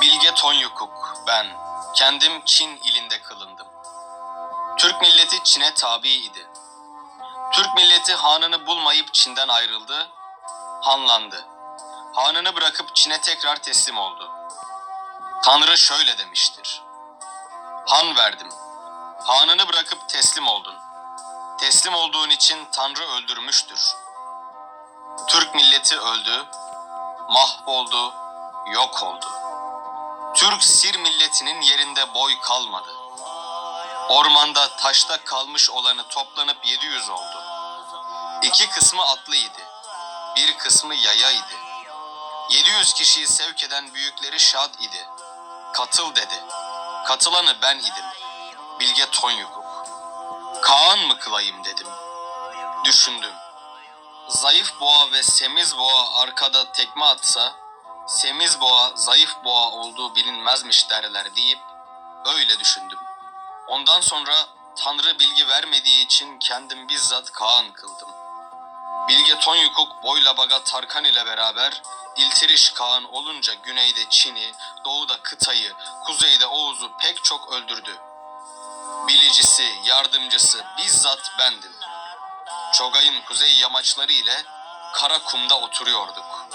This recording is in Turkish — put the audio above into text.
Bilge Tonyukuk ben. Kendim Çin ilinde kılındım. Türk milleti Çin'e tabi idi. Türk milleti hanını bulmayıp Çin'den ayrıldı, hanlandı. Hanını bırakıp Çin'e tekrar teslim oldu. Tanrı şöyle demiştir. Han verdim. Hanını bırakıp teslim oldun. Teslim olduğun için Tanrı öldürmüştür. Türk milleti öldü, mahvoldu, yok oldu. Türk Sir milletinin yerinde boy kalmadı. Ormanda taşta kalmış olanı toplanıp 700 oldu. İki kısmı atlıydı. Bir kısmı yayaydı. 700 kişiyi sevk eden büyükleri şad idi. Katıl dedi. Katılanı ben idim. Bilge Tonyukuk. Kaan mı kılayım dedim. Düşündüm. Zayıf boğa ve semiz boğa arkada tekme atsa, semiz boğa zayıf boğa olduğu bilinmezmiş derler deyip öyle düşündüm. Ondan sonra Tanrı bilgi vermediği için kendim bizzat Kaan kıldım. Bilge Tonyukuk Boyla Baga Tarkan ile beraber İltiriş Kaan olunca güneyde Çin'i, doğuda kıtayı, kuzeyde Oğuz'u pek çok öldürdü. Bilicisi, yardımcısı bizzat bendim. Çogay'ın kuzey yamaçları ile kara kumda oturuyorduk.